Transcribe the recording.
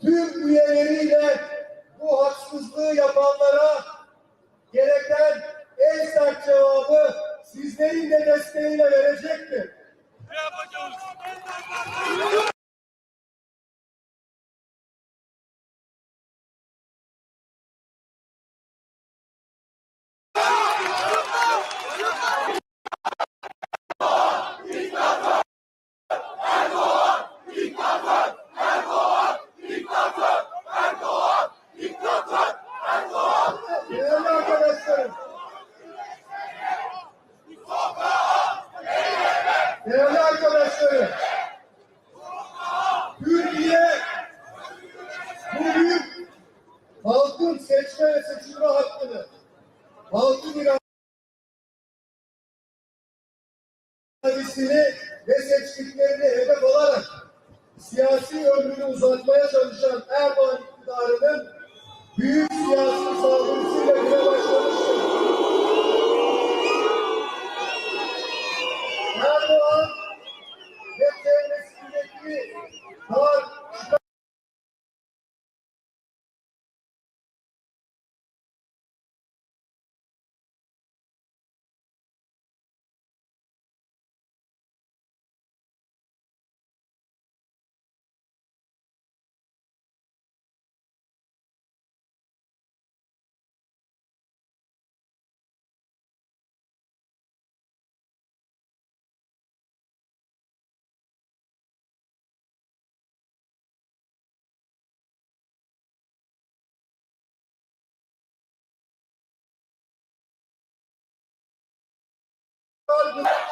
tüm üyeleriyle bu haksızlığı yapanlara gereken en sert cevabı sizlerin de desteğiyle verecektir. Değerli arkadaşlarım. Değerli arkadaşlarım. Türkiye bugün halkın seçme ve seçilme hakkını, halkın iradesini ve seçtiklerini hedef alarak siyasi ömrünü uzatmaya çalışan Erdoğan iktidarının büyük siyasi çevresindeki dar Yeah.